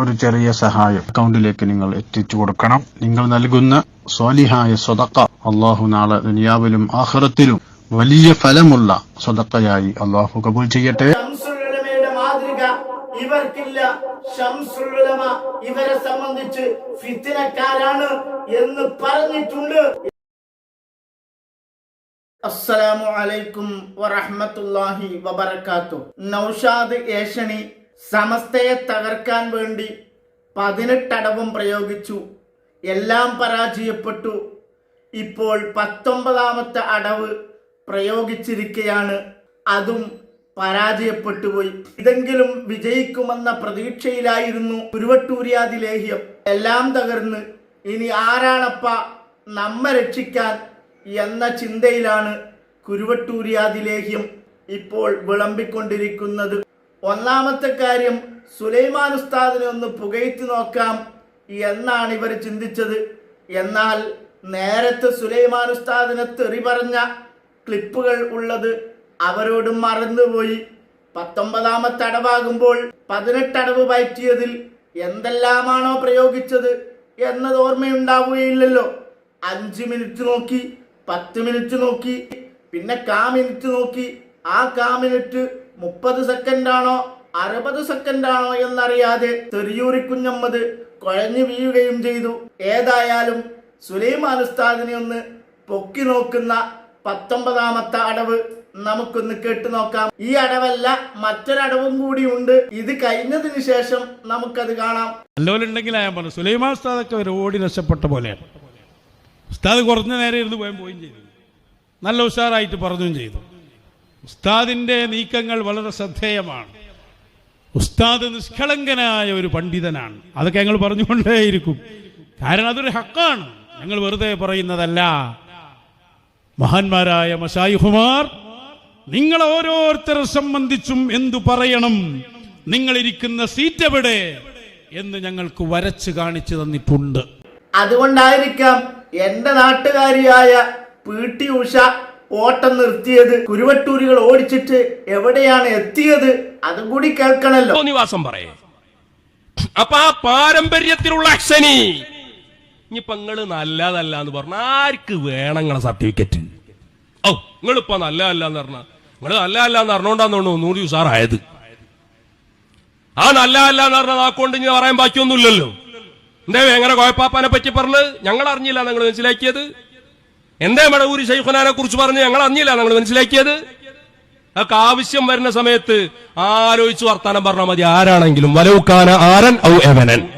ഒരു ചെറിയ സഹായം. അക്കൗണ്ടിലേക്ക് നിങ്ങൾ എത്തിച്ചു കൊടുക്കണം. നിങ്ങൾ നൽകുന്ന സ്വാലിഹായ സ്വതക്ക അള്ളാഹു നാളെ ദുനിയാവിലും ആഹ്റത്തിലും വലിയ ഫലമുള്ള സ്വതക്കയായി അള്ളാഹു കബൂൽ ചെയ്യട്ടെ. ഇവർക്കില്ല. ഇവരെ സംബന്ധിച്ച് ഫിത്തിനക്കാരാണ് എന്ന് പറഞ്ഞിട്ടുണ്ട്. അസ്സലാമു അലൈക്കും വറഹ്മത്തുള്ളാഹി വബർക്കാത്തു നൗഷാദ് ഏഷണി സമസ്തയെ തകർക്കാൻ വേണ്ടി പതിനെട്ടടവും പ്രയോഗിച്ചു. എല്ലാം പരാജയപ്പെട്ടു. ഇപ്പോൾ പത്തൊമ്പതാമത്തെ അടവ് പ്രയോഗിച്ചിരിക്കുകയാണ് അതും പരാജയപ്പെട്ടുപോയി ഇതെങ്കിലും വിജയിക്കുമെന്ന പ്രതീക്ഷയിലായിരുന്നു കുരുവട്ടൂരിയാതി ലേഹ്യം. എല്ലാം തകർന്ന് ഇനി ആരാണപ്പ നമ്മെ രക്ഷിക്കാൻ എന്ന ചിന്തയിലാണ് കുരുവട്ടൂരിയാതി ലേഹ്യം ഇപ്പോൾ വിളമ്പിക്കൊണ്ടിരിക്കുന്നത്. ഒന്നാമത്തെ കാര്യം സുലൈമാൻ ഉസ്താദിനെ ഒന്ന് പുകഴ്ത്തി നോക്കാം എന്നാണ് ഇവർ ചിന്തിച്ചത്. എന്നാൽ നേരത്തെ സുലൈമാൻ ഉസ്താദിനെ തെറി പറഞ്ഞ ക്ലിപ്പുകൾ ഉള്ളത് അവരോട് മറന്നുപോയി. പത്തൊമ്പതാമത്തെ അടവാകുമ്പോൾ പതിനെട്ടടവ് പയറ്റിയതിൽ എന്തെല്ലാമാണോ പ്രയോഗിച്ചത് എന്നത് ഓർമ്മയുണ്ടാവുകയില്ലല്ലോ. അഞ്ച് മിനിറ്റ് നോക്കി പത്ത് മിനിറ്റ് നോക്കി പിന്നെ കാ മിനിറ്റ് നോക്കി ആ കാ മിനിറ്റ് മുപ്പത് സെക്കൻഡാണോ അറുപത് സെക്കൻഡാണോ എന്നറിയാതെ തെറിയൂരി കുഞ്ഞമ്മത് കുഴഞ്ഞു വീഴുകയും ചെയ്തു. ഏതായാലും സുലൈമാൻ ഉസ്താദിനെ ഒന്ന് പൊക്കി നോക്കുന്ന പത്തൊമ്പതാമത്തെ അടവ് നമുക്കൊന്ന് കേട്ടു നോക്കാം. ഈ അടവല്ല മറ്റൊരടവും കൂടി ഉണ്ട്. ഇത് കഴിഞ്ഞതിന് ശേഷം നമുക്കത് കാണാം. നല്ലോലുണ്ടെങ്കിൽ ഞാൻ പറഞ്ഞു സുലൈമാൻ ഉസ്താദൊക്കെ ഒരു ഓടി രക്ഷപ്പെട്ട പോലെയാണ്. ഉസ്താദ് കുറഞ്ഞ നേരം ഇരുന്ന് പോയും പോയും ചെയ്തു. നല്ല ഉഷാറായിട്ട് പറഞ്ഞും ചെയ്തു. ഉസ്താദിന്റെ നീക്കങ്ങൾ വളരെ ശ്രദ്ധേയമാണ്. ഉസ്താദ് നിഷ്കളങ്കനായ ഒരു പണ്ഡിതനാണ്. അതൊക്കെ ഞങ്ങൾ പറഞ്ഞുകൊണ്ടേയിരിക്കും. കാരണം അതൊരു ഹക്കാണ്. ഞങ്ങൾ വെറുതെ പറയുന്നതല്ല. മഹാന്മാരായ മഷായിഹുമാർ നിങ്ങൾ ഓരോരുത്തരെ സംബന്ധിച്ചും എന്തു പറയണം? നിങ്ങളിരിക്കുന്ന സീറ്റ് എവിടെ? എന്ന് ഞങ്ങൾക്ക് വരച്ച് കാണിച്ചു തന്നിട്ടുണ്ട്. അതുകൊണ്ടായിരിക്കാം എന്റെ നാട്ടുകാരിയായ പി ടി ഉഷ ഓട്ടം നിർത്തിയത് കുരുവട്ടൂരുകൾ ഓടിച്ചിട്ട് എവിടെയാണ് എത്തിയത്? അതും കൂടി കേൾക്കണല്ലോ. നിവാസം പറയേ. അപ്പൊ ആ പാരമ്പര്യത്തിലുള്ള അക്ഷനി. ഇനിയിപ്പൊ നിങ്ങൾ നല്ലതല്ല എന്ന് പറഞ്ഞ ആർക്ക് വേണം നിങ്ങളെ സർട്ടിഫിക്കറ്റ്? ഓ നിങ്ങളിപ്പോ നല്ലതല്ല എന്ന് പറഞ്ഞ. നിങ്ങൾ നല്ലതല്ല എന്ന് പറഞ്ഞോണ്ടാന്ന് തോന്നുന്നു നൂറ് ഉസാറായത് ആ നല്ലതല്ല എന്ന് പറഞ്ഞ നാക്കൊണ്ട് ഇനി പറയാൻ ബാക്കിയൊന്നുമില്ലല്ലോ. എന്തേ എങ്ങനെ കോയപ്പാപ്പാനെ പറ്റി പറഞ്ഞ്? ഞങ്ങൾ അറിഞ്ഞില്ല നിങ്ങൾ മനസ്സിലാക്കിയത്. എന്തേ മടവൂരി ഷെയ്ഖുനാനെ കുറിച്ച് പറഞ്ഞ്? ഞങ്ങൾ അറിഞ്ഞില്ല നിങ്ങൾ മനസ്സിലാക്കിയത്. അതൊക്കെ ആവശ്യം വരുന്ന സമയത്ത് ആലോചിച്ച് വർത്താനം പറഞ്ഞാൽ മതി. ആരാണെങ്കിലും വലവുക്കാന ആരൻ ഔ എവനൻ.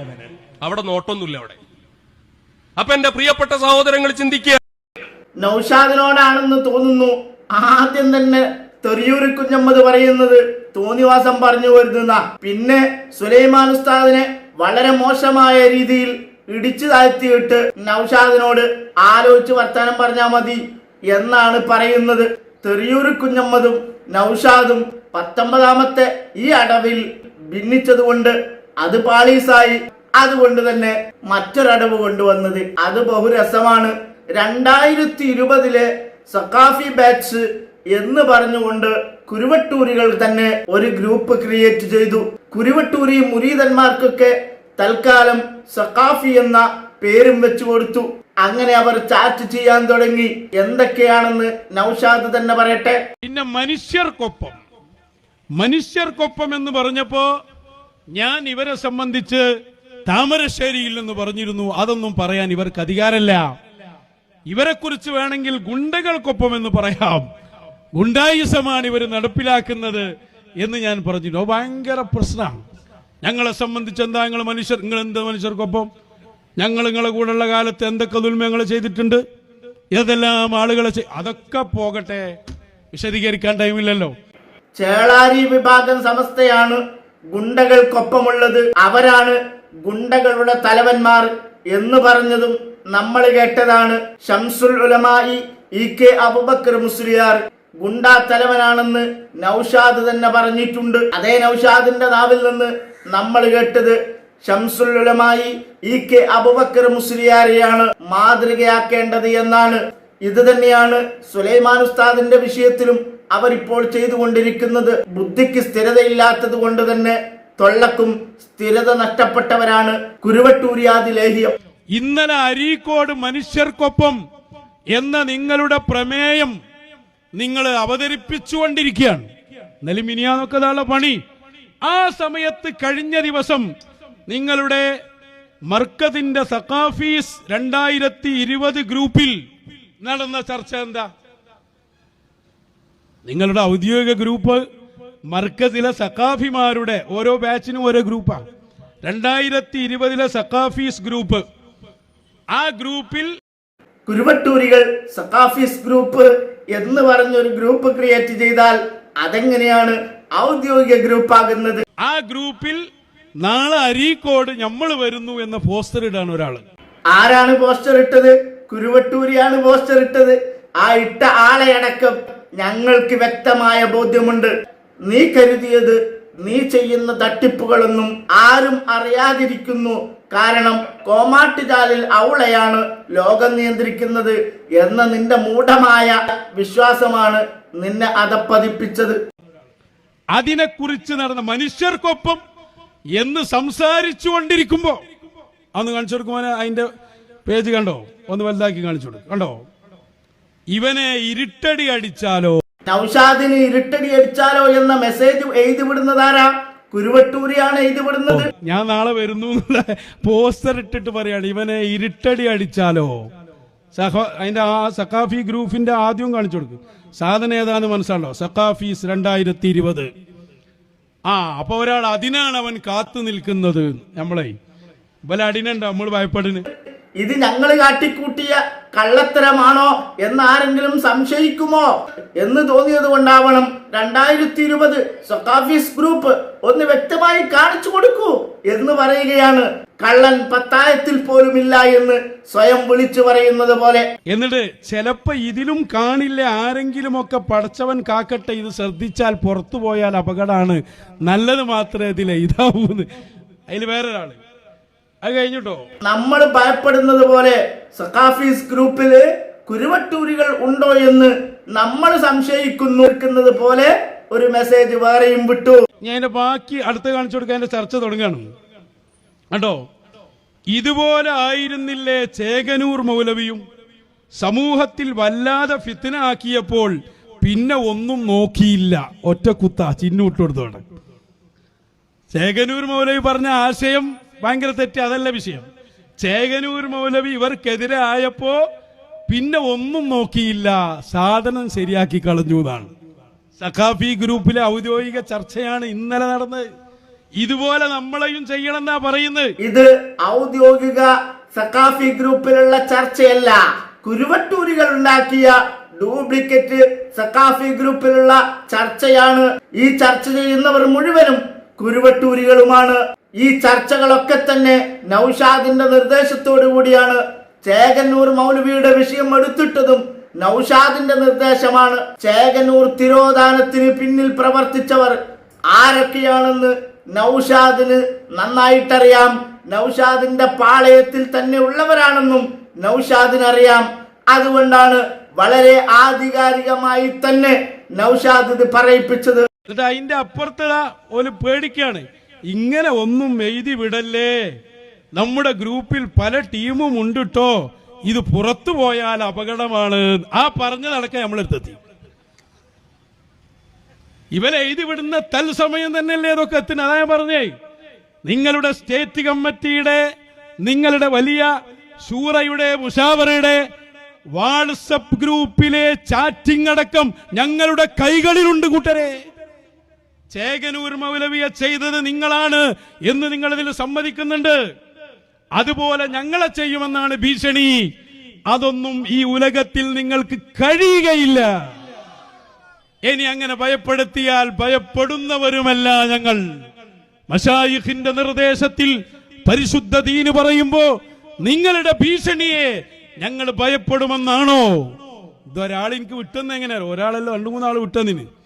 അവിടെ നോട്ടൊന്നുമില്ല അവിടെ. അപ്പൊ എന്റെ പ്രിയപ്പെട്ട സഹോദരങ്ങൾ ചിന്തിക്കുക. നൗഷാദിനോടാണെന്ന് തോന്നുന്നു. ആദ്യം തന്നെ തെറിയൂരി കുഞ്ഞമ്മത് പറയുന്നത് തോന്നിവാസം പറഞ്ഞു വരുന്ന പിന്നെ സുലൈമാൻ ഉസ്താദിനെ വളരെ മോശമായ രീതിയിൽ ഇടിച്ചു താഴ്ത്തിയിട്ട് നൌഷാദിനോട് ആലോചിച്ച് വർത്താനം പറഞ്ഞാൽ മതി എന്നാണ് പറയുന്നത്. തെറിയൂർ കുഞ്ഞമ്മതും നൌഷാദും പത്തൊമ്പതാമത്തെ ഈ അടവിൽ ഭിന്നിച്ചതുകൊണ്ട് അത് പാളീസായി. അതുകൊണ്ട് തന്നെ മറ്റൊരടവ് കൊണ്ടുവന്നത്. അത് ബഹുരസമാണ്. രണ്ടായിരത്തി ഇരുപതിലെ സക്കാഫി ബാച്ച് എന്ന് പറഞ്ഞുകൊണ്ട് കുരുവട്ടൂരികൾ തന്നെ ഒരു ഗ്രൂപ്പ് ക്രിയേറ്റ് ചെയ്തു. കുരുവട്ടൂരി മുരീതന്മാർക്കൊക്കെ തൽക്കാലം സക്കാഫി എന്ന പേരും വെച്ചു കൊടുത്തു. അങ്ങനെ അവർ ചാറ്റ് ചെയ്യാൻ തുടങ്ങി. എന്തൊക്കെയാണെന്ന് നൌഷാദ് തന്നെ പറയട്ടെ. പിന്നെ മനുഷ്യർക്കൊപ്പം. മനുഷ്യർക്കൊപ്പം എന്ന് പറഞ്ഞപ്പോ ഞാൻ ഇവരെ സംബന്ധിച്ച് താമരശ്ശേരിയിൽ നിന്ന് പറഞ്ഞിരുന്നു. അതൊന്നും പറയാൻ ഇവർക്ക് അധികാരമല്ല. ഇവരെ കുറിച്ച് വേണമെങ്കിൽ ഗുണ്ടകൾക്കൊപ്പം എന്ന് പറയാം. ഗുണ്ടായുസമാണ് ഇവർ നടപ്പിലാക്കുന്നത് എന്ന് ഞാൻ പറഞ്ഞിരുന്നു. ഭയങ്കര പ്രശ്നമാണ്. ഞങ്ങളെ സംബന്ധിച്ച് എന്താ നിങ്ങൾ മനുഷ്യർ നിങ്ങൾ എന്ത് മനുഷ്യർക്കൊപ്പം? ഞങ്ങൾ നിങ്ങളെ കൂടെയുള്ള കാലത്ത് എന്തൊക്കെ ദുൽമങ്ങൾ ചെയ്തിട്ടുണ്ട്? ഏതെല്ലാം ആളുകളെ അതൊക്കെ പോകട്ടെ. വിശദീകരിക്കാൻ ടൈമില്ലല്ലോ ചേളാരി വിഭാഗം സമസ്തയാണ് ഗുണ്ടകൾക്കൊപ്പമുള്ളത്. അവരാണ് ഗുണ്ടകളുടെ തലവന്മാർ എന്ന് പറഞ്ഞതും നമ്മൾ കേട്ടതാണ്. ഷംസുൽ ഉലമായി ഇ കെ അബുബക്കർ മുസ്ലിയാർ ഗുണ്ടാ തലവനാണെന്ന് നൌഷാദ് തന്നെ പറഞ്ഞിട്ടുണ്ട്. അതേ നൌഷാദിന്റെ നാവിൽ നിന്ന് നമ്മൾ കേട്ടത് ഷംസുൽ ഉലമായി ഇ കെ അബുബക്കർ മുസ്ലിയാരെയാണ് മാതൃകയാക്കേണ്ടത് എന്നാണ്. ഇത് തന്നെയാണ് സുലൈമാൻ ഉസ്താദിന്റെ വിഷയത്തിലും അവരിപ്പോൾ ചെയ്തുകൊണ്ടിരിക്കുന്നത്. ബുദ്ധിക്ക് സ്ഥിരതയില്ലാത്തത് കൊണ്ട് തന്നെ തൊള്ളക്കും സ്ഥിരത നഷ്ടപ്പെട്ടവരാണ് കുരുവട്ടൂരിയാതി ലേഹ്യം. ഇന്നലെ അരീക്കോട് മനുഷ്യർക്കൊപ്പം എന്ന നിങ്ങളുടെ പ്രമേയം നിങ്ങൾ അവതരിപ്പിച്ചുകൊണ്ടിരിക്കുകയാണ്. എന്നാലും ഇനിയാന്നൊക്കെ പണി. ആ സമയത്ത് കഴിഞ്ഞ ദിവസം നിങ്ങളുടെ മർക്കതിന്റെ സഖാഫീസ് രണ്ടായിരത്തി ഇരുപത് ഗ്രൂപ്പിൽ നടന്ന ചർച്ച എന്താ? നിങ്ങളുടെ ഔദ്യോഗിക ഗ്രൂപ്പ് മർക്കസിലെ സഖാഫിമാരുടെ ഓരോ ബാച്ചിനും ഓരോ ഗ്രൂപ്പാണ് രണ്ടായിരത്തി ഇരുപതിലെ സഖാഫീസ് ഗ്രൂപ്പ്. ആ ഗ്രൂപ്പിൽ കുരുവട്ടൂരികൾ സഖാഫീസ് ഗ്രൂപ്പ് എന്ന് പറഞ്ഞൊരു ഗ്രൂപ്പ് ക്രിയേറ്റ് ചെയ്താൽ അതെങ്ങനെയാണ് ഔദ്യോഗിക ഗ്രൂപ്പ് ആകുന്നത് ആ ഗ്രൂപ്പിൽ നാളെ അരീക്കോട് നമ്മൾ വരുന്നു എന്ന പോസ്റ്റർ ഇടാണ് ഒരാൾ ആരാണ് പോസ്റ്റർ ഇട്ടത്? കുരുവട്ടൂരിയാണ് പോസ്റ്റർ ഇട്ടത്. ആ ഇട്ട ആളെ അടക്കം ഞങ്ങൾക്ക് വ്യക്തമായ ബോധ്യമുണ്ട്. നീ കരുതിയത് നീ ചെയ്യുന്ന തട്ടിപ്പുകളൊന്നും ആരും അറിയാതിരിക്കുന്നു. കാരണം കോമാട്ടുചാലിൽ അവളെയാണ് ലോകം നിയന്ത്രിക്കുന്നത് എന്ന നിന്റെ മൂഢമായ വിശ്വാസമാണ് നിന്നെ അതപ്പതിപ്പിച്ചത്. അതിനെക്കുറിച്ച് നടന്ന മനുഷ്യർക്കൊപ്പം എന്ന് സംസാരിച്ചു കൊണ്ടിരിക്കുമ്പോ അന്ന് കാണിച്ചു കൊടുക്കുമ്പോൾ അതിന്റെ പേജ് കണ്ടോ? ഒന്ന് വലുതാക്കി കാണിച്ചു കൊടുക്കും. കണ്ടോ? ഇവനെ ഇരുട്ടടി അടിച്ചാലോ? നൗഷാദിന് ഇരുട്ടടി അടിച്ചാലോ എന്ന മെസ്സേജ് എഴുതി വിടുന്നതാരാ കുരുവട്ടൂരിയാണ് എഴുതി വിടുന്നത് ഞാൻ നാളെ വരുന്നു പോസ്റ്റർ ഇട്ടിട്ട് പറയാണ് ഇവനെ ഇരുട്ടടി അടിച്ചാലോ? സഹ അതിന്റെ ആ സഖാഫി ഗ്രൂപ്പിന്റെ ആദ്യം കാണിച്ചു കൊടുക്കും. സാധനം ഏതാണെന്ന് മനസ്സിലാണല്ലോ? സഖാഫീസ് രണ്ടായിരത്തി ഇരുപത് ആ അപ്പോൾ ഒരാൾ അതിനാണ് അവൻ കാത്തു നിൽക്കുന്നത്. നമ്മളെ. ഇവലടിനുണ്ടോ നമ്മൾ ഭയപ്പെടുന്നു ഇത് ഞങ്ങൾ കാട്ടിക്കൂട്ടിയ കള്ളത്തരമാണോ എന്ന് ആരെങ്കിലും സംശയിക്കുമോ എന്ന് തോന്നിയത് കൊണ്ടാവണം രണ്ടായിരത്തി ഇരുപത് സൊക്കാഫീസ് ഗ്രൂപ്പ് ഒന്ന് വ്യക്തമായി കാണിച്ചു കൊടുക്കൂ എന്ന് പറയുകയാണ്. കള്ളൻ പത്തായത്തിൽ പോലുമില്ല എന്ന് സ്വയം വിളിച്ചു പറയുന്നത് പോലെ. എന്നിട്ട് ചിലപ്പോ ഇതിലും കാണില്ല ആരെങ്കിലും ഒക്കെ പടച്ചവൻ കാക്കട്ടെ ഇത് ശ്രദ്ധിച്ചാൽ പുറത്തു പോയാൽ അപകടമാണ്. നല്ലത് മാത്രമേ ഇതിലെ ഇതാവൂന്ന്. അതിൽ വേറൊരാൾ. അത് കഴിഞ്ഞിട്ടോ. നമ്മൾ ഭയപ്പെടുന്നത് പോലെ സഖാഫീസ് ഗ്രൂപ്പിൽ കുരുവട്ടൂരികൾ ഉണ്ടോ എന്ന് നമ്മൾ സംശയിക്കുന്നു. പോലെ ഒരു മെസ്സേജ് വേറെയും വിട്ടു. ഞാൻ എന്റെ ബാക്കി അടുത്ത് കാണിച്ചു കൊടുക്കാൻ എന്റെ ചർച്ച തുടങ്ങണം. കണ്ടോ? ഇതുപോലെ ആയിരുന്നില്ലേ ചേകനൂർ മൗലവിയും? സമൂഹത്തിൽ വല്ലാതെ ഫിത്തിന ആക്കിയപ്പോൾ പിന്നെ ഒന്നും നോക്കിയില്ല. ഒറ്റ കുത്ത ചിഹ്നം ഇട്ടുകൊടുത്തോടെ ചേകനൂർ മൗലവി പറഞ്ഞ ആശയം ഭയങ്കര തെറ്റ് അതല്ല വിഷയം. ചേകനൂർ മൗലവി ഇവർക്കെതിരെ ആയപ്പോ പിന്നെ ഒന്നും നോക്കിയില്ല. സാധനം ശരിയാക്കി കളഞ്ഞു എന്നാണ്. സഖാഫി ഗ്രൂപ്പിലെ ഔദ്യോഗിക ചർച്ചയാണ് ഇന്നലെ നടന്നത്. ഇതുപോലെ നമ്മളെയും ചെയ്യണമെന്നാ പറയുന്നത്. ഇത് ഔദ്യോഗിക സഖാഫി ഗ്രൂപ്പിലുള്ള ചർച്ചയല്ല. കുരുവട്ടൂരികൾ ഉണ്ടാക്കിയ ഡ്യൂപ്ലിക്കേറ്റ് സഖാഫി ഗ്രൂപ്പിലുള്ള ചർച്ചയാണ്. ഈ ചർച്ച ചെയ്യുന്നവർ മുഴുവനും കുരുവട്ടൂരികളുമാണ്. ഈ ചർച്ചകളൊക്കെ തന്നെ നൌഷാദിന്റെ നിർദ്ദേശത്തോടു കൂടിയാണ് ചേകന്നൂർ മൗലവിയുടെ വിഷയം എടുത്തിട്ടതും നൌഷാദിന്റെ നിർദ്ദേശമാണ്. ചേകന്നൂർ തിരോധാനത്തിന് പിന്നിൽ പ്രവർത്തിച്ചവർ ആരൊക്കെയാണെന്ന് നൌഷാദിന് നന്നായിട്ടറിയാം. നൌഷാദിന്റെ പാളയത്തിൽ തന്നെ ഉള്ളവരാണെന്നും നൌഷാദിന് അറിയാം അതുകൊണ്ടാണ് വളരെ ആധികാരികമായി തന്നെ നൌഷാദ് ഇത് പറയിപ്പിച്ചത്. അതിന്റെ അപ്പുറത്തുള്ള ഒരു പേടിക്കാണ്. ഇങ്ങനെ ഒന്നും എഴുതി വിടല്ലേ? നമ്മുടെ ഗ്രൂപ്പിൽ പല ടീമും ഉണ്ടിട്ടോ? ഇത് പുറത്തു പോയാൽ അപകടമാണ്. ആ പറഞ്ഞതടക്കം നമ്മളെടുത്തെത്തി. ഇവരെ എഴുതി വിടുന്ന തൽസമയം തന്നെയല്ലേ ഇതൊക്കെ എത്തുന്നത് അതാ ഞാൻ പറഞ്ഞേ. നിങ്ങളുടെ സ്റ്റേറ്റ് കമ്മിറ്റിയുടെ നിങ്ങളുടെ വലിയ സൂറയുടെ മുഷാവറയുടെ വാട്സപ്പ് ഗ്രൂപ്പിലെ ചാറ്റിംഗ് അടക്കം ഞങ്ങളുടെ കൈകളിലുണ്ട് കൂട്ടരെ. ചേകനൂർ മൗലവിയെ ചെയ്തത് നിങ്ങളാണ് എന്ന് നിങ്ങൾ ഇതിൽ സമ്മതിക്കുന്നുണ്ട്. അതുപോലെ ഞങ്ങളെ ചെയ്യുമെന്നാണ് ഭീഷണി. അതൊന്നും ഈ ഉലകത്തിൽ നിങ്ങൾക്ക് കഴിയുകയില്ല. ഇനി അങ്ങനെ ഭയപ്പെടുത്തിയാൽ ഭയപ്പെടുന്നവരുമല്ല ഞങ്ങൾ. മഷായിഖിന്റെ നിർദ്ദേശത്തിൽ പരിശുദ്ധ ദീന് പറയുമ്പോ നിങ്ങളുടെ ഭീഷണിയെ ഞങ്ങൾ ഭയപ്പെടുമെന്നാണോ? ഇതൊരാൾ എനിക്ക് വിട്ടെന്ന് എങ്ങനെയാ? ഒരാളല്ലോ രണ്ടു മൂന്നാൾ വിട്ടെന്നിന്.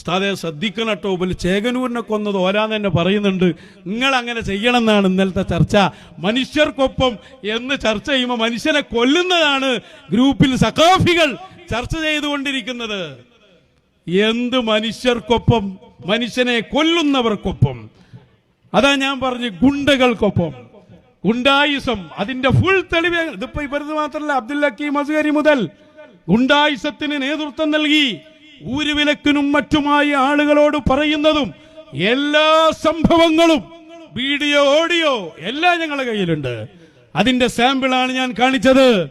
ഉസ്താദെ ശ്രദ്ധിക്കണം കേട്ടോ പിന്നെ ചേകനൂരിനെ കൊന്നത് ഓരാന്ന് തന്നെ പറയുന്നുണ്ട്. നിങ്ങൾ അങ്ങനെ ചെയ്യണമെന്നാണ് ഇന്നലത്തെ ചർച്ച. മനുഷ്യർക്കൊപ്പം എന്ന് ചർച്ച ചെയ്യുമ്പോൾ മനുഷ്യനെ കൊല്ലുന്നതാണ് ഗ്രൂപ്പിൽ സഖാഫികൾ ചർച്ച ചെയ്തുകൊണ്ടിരിക്കുന്നത്. എന്ത് മനുഷ്യർക്കൊപ്പം? മനുഷ്യനെ കൊല്ലുന്നവർക്കൊപ്പം. അതാ ഞാൻ പറഞ്ഞു ഗുണ്ടകൾക്കൊപ്പം. ഗുണ്ടായിസം അതിന്റെ ഫുൾ തെളിവ് ഇതിപ്പോ ഇവരത് മാത്രമല്ല അബ്ദുൽ ഹക്കീം അസ്ഗരി മുതൽ ഗുണ്ടായിസത്തിന് നേതൃത്വം നൽകി. ഊരുവിലക്കിനും മറ്റുമായി ആളുകളോട് പറയുന്നതും എല്ലാ സംഭവങ്ങളും വീഡിയോ ഓഡിയോ എല്ലാം ഞങ്ങളുടെ കയ്യിലുണ്ട്. അതിന്റെ സാമ്പിളാണ് ഞാൻ കാണിച്ചത്.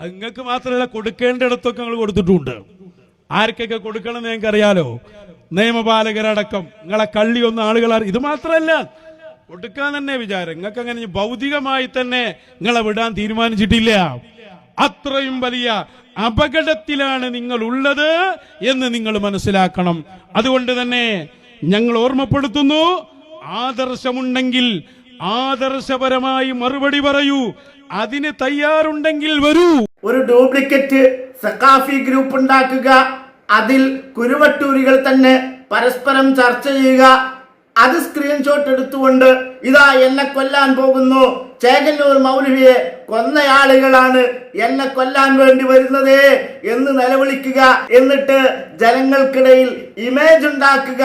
നിങ്ങൾക്ക് മാത്രമല്ല കൊടുക്കേണ്ടിടത്തൊക്കെ ഞങ്ങൾ കൊടുത്തിട്ടുണ്ട്. ആർക്കൊക്കെ കൊടുക്കണം എന്ന് ഞങ്ങൾക്ക് അറിയാലോ നിയമപാലകരടക്കം. നിങ്ങളെ കള്ളി ഒന്ന് ആളുകൾ ഇത് മാത്രമല്ല കൊടുക്കാൻ തന്നെ വിചാരം. നിങ്ങൾക്ക് അങ്ങനെ ഭൗതികമായി തന്നെ നിങ്ങളെ വിടാൻ തീരുമാനിച്ചിട്ടില്ല. അത്രയും വലിയ അപകടത്തിലാണ് നിങ്ങൾ ഉള്ളത് എന്ന് നിങ്ങൾ മനസ്സിലാക്കണം. അതുകൊണ്ട് തന്നെ ഞങ്ങൾ ഓർമ്മപ്പെടുത്തുന്നു ആദർശമുണ്ടെങ്കിൽ ആദർശപരമായി മറുപടി പറയൂ. അതിന് തയ്യാറുണ്ടെങ്കിൽ വരൂ. ഒരു ഡ്യൂപ്ലിക്കേറ്റ് സക്കാഫി ഗ്രൂപ്പ് ഉണ്ടാക്കുക. അതിൽ കുരുവട്ടൂരികൾ തന്നെ പരസ്പരം ചർച്ച ചെയ്യുക. അത് സ്ക്രീൻഷോട്ട് എടുത്തുകൊണ്ട് ഇതാ എന്നെ കൊല്ലാൻ പോകുന്നു. ചേകന്നൂർ മൗലവിയെ കൊന്നയാളുകളാണ് എന്നെ കൊല്ലാൻ വേണ്ടി വരുന്നത് എന്ന് നിലവിളിക്കുക എന്നിട്ട് ജനങ്ങൾക്കിടയിൽ ഇമേജ് ഉണ്ടാക്കുക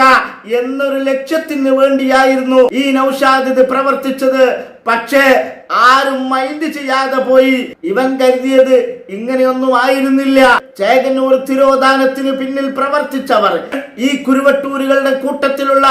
എന്നൊരു ലക്ഷ്യത്തിന് വേണ്ടിയായിരുന്നു ഈ നൌഷാദ് ഇത് പ്രവർത്തിച്ചത്. പക്ഷേ ആരും മൈൻഡ് ചെയ്യാതെ പോയി. ഇവൻ കരുതിയത് ഇങ്ങനെയൊന്നും ആയിരുന്നില്ല. ചേകന്നൂർ തിരോധാനത്തിന് പിന്നിൽ പ്രവർത്തിച്ചവർ. ഈ കുരുവട്ടൂരുകളുടെ കൂട്ടത്തിലുള്ള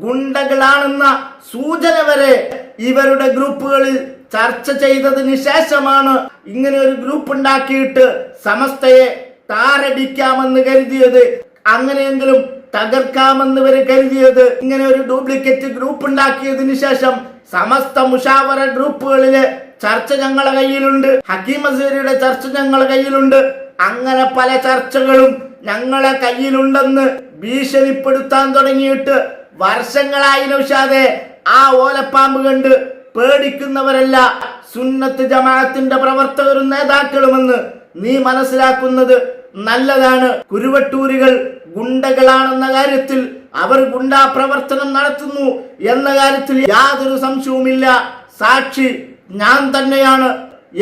ഗുണ്ടകളാണെന്ന സൂചന വരെ ഇവരുടെ ഗ്രൂപ്പുകളിൽ ചർച്ച ചെയ്തതിന് ശേഷമാണ് ഇങ്ങനെ ഒരു ഗ്രൂപ്പ് ഉണ്ടാക്കിയിട്ട് സമസ്തയെ താരടിക്കാമെന്ന് കരുതിയത്. അങ്ങനെയെങ്കിലും തകർക്കാമെന്ന് വരെ കരുതിയത്. ഇങ്ങനെ ഒരു ഡ്യൂപ്ലിക്കേറ്റ് ഗ്രൂപ്പ് ഉണ്ടാക്കിയതിനു ശേഷം സമസ്ത മുഷാവറ ഗ്രൂപ്പുകളിലെ ചർച്ച ഞങ്ങളെ കയ്യിലുണ്ട്. ഹക്കീം അസീറിയുടെ ചർച്ച ഞങ്ങളെ കയ്യിലുണ്ട്. അങ്ങനെ പല ചർച്ചകളും ഞങ്ങളെ കയ്യിലുണ്ടെന്ന് ഭീഷണിപ്പെടുത്താൻ തുടങ്ങിയിട്ട് വർഷങ്ങളായി നൗഷാദെ ആ ഓലപ്പാമ്പ് കണ്ട് പേടിക്കുന്നവരല്ല. സുന്നത്ത് ജമാഅത്തിന്റെ പ്രവർത്തകരും നേതാക്കളുമെന്ന് നീ മനസ്സിലാക്കുന്നത് നല്ലതാണ്. കുരുവട്ടൂരികൾ ഗുണ്ടകളാണെന്ന കാര്യത്തിൽ അവർ ഗുണ്ടാ പ്രവർത്തനം നടത്തുന്നു എന്ന കാര്യത്തിൽ യാതൊരു സംശയവുമില്ല. സാക്ഷി ഞാൻ തന്നെയാണ്.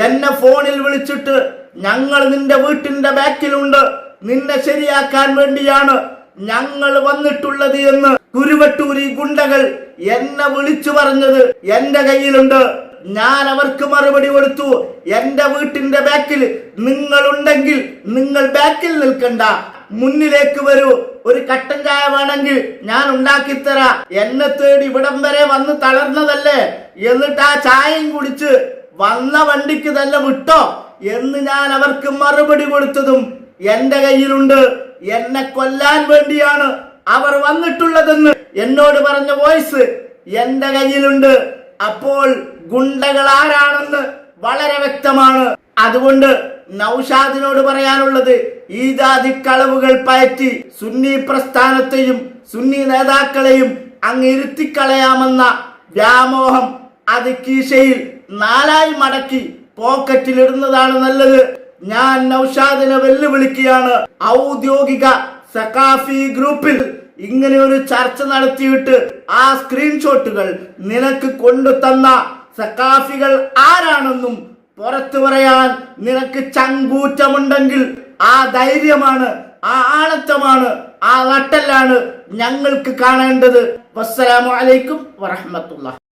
എന്നെ ഫോണിൽ വിളിച്ചിട്ട് ഞങ്ങൾ നിന്റെ വീട്ടിന്റെ ബാക്കിലുണ്ട്. നിന്നെ ശരിയാക്കാൻ വേണ്ടിയാണ് ഞങ്ങൾ വന്നിട്ടുള്ളത് എന്ന് കുരുവട്ടൂരി ഗുണ്ടകൾ എന്നെ വിളിച്ചു പറഞ്ഞത് എന്റെ കയ്യിലുണ്ട്. ഞാൻ അവർക്ക് മറുപടി കൊടുത്തു. എന്റെ വീട്ടിന്റെ ബാക്കിൽ നിങ്ങളുണ്ടെങ്കിൽ നിങ്ങൾ ബാക്കിൽ നിൽക്കണ്ട. മുന്നിലേക്ക് വരൂ. ഒരു കട്ടൻ ചായ വേണമെങ്കിൽ ഞാൻ ഉണ്ടാക്കിത്തരാ. എന്നെ തേടി ഇവിടം വരെ വന്ന് തളർന്നതല്ലേ? എന്നിട്ട് ആ ചായയും കുടിച്ച് വന്ന വണ്ടിക്ക് തന്നെ വിട്ടോ? എന്ന് ഞാൻ അവർക്ക് മറുപടി കൊടുത്തതും എന്റെ കയ്യിലുണ്ട്. എന്നെ കൊല്ലാൻ വേണ്ടിയാണ് അവർ വന്നിട്ടുള്ളതെന്ന് എന്നോട് പറഞ്ഞ വോയിസ് എന്റെ കയ്യിലുണ്ട്. അപ്പോൾ ഗുണ്ടകൾ ആരാണെന്ന് വളരെ വ്യക്തമാണ്. അതുകൊണ്ട് നൌഷാദിനോട് പറയാനുള്ളത് ഈ ജാതി കളവുകൾ പയറ്റി സുന്നി പ്രസ്ഥാനത്തെയും സുന്നി നേതാക്കളെയും അങ്ങ് ഇരുത്തിക്കളയാമെന്ന വ്യാമോഹം അത് കീശയിൽ നാലായി മടക്കി പോക്കറ്റിലിടുന്നതാണ് നല്ലത്. ഞാൻ നൌഷാദിനെ വെല്ലുവിളിക്കുകയാണ്. ഔദ്യോഗിക സക്കാഫി ഗ്രൂപ്പിൽ ഇങ്ങനെ ഒരു ചർച്ച നടത്തിയിട്ട് ആ സ്ക്രീൻഷോട്ടുകൾ നിനക്ക് കൊണ്ടു തന്ന സക്കാഫികൾ ആരാണെന്നും പുറത്തു പറയാൻ നിനക്ക് ചങ്കൂറ്റമുണ്ടെങ്കിൽ ആ ധൈര്യമാണ് ആ ആണത്തമാണ് ആ നട്ടല്ലാണ് ഞങ്ങൾക്ക് കാണേണ്ടത്. വസ്സലാമലൈക്കും വറഹമത്തുള്ള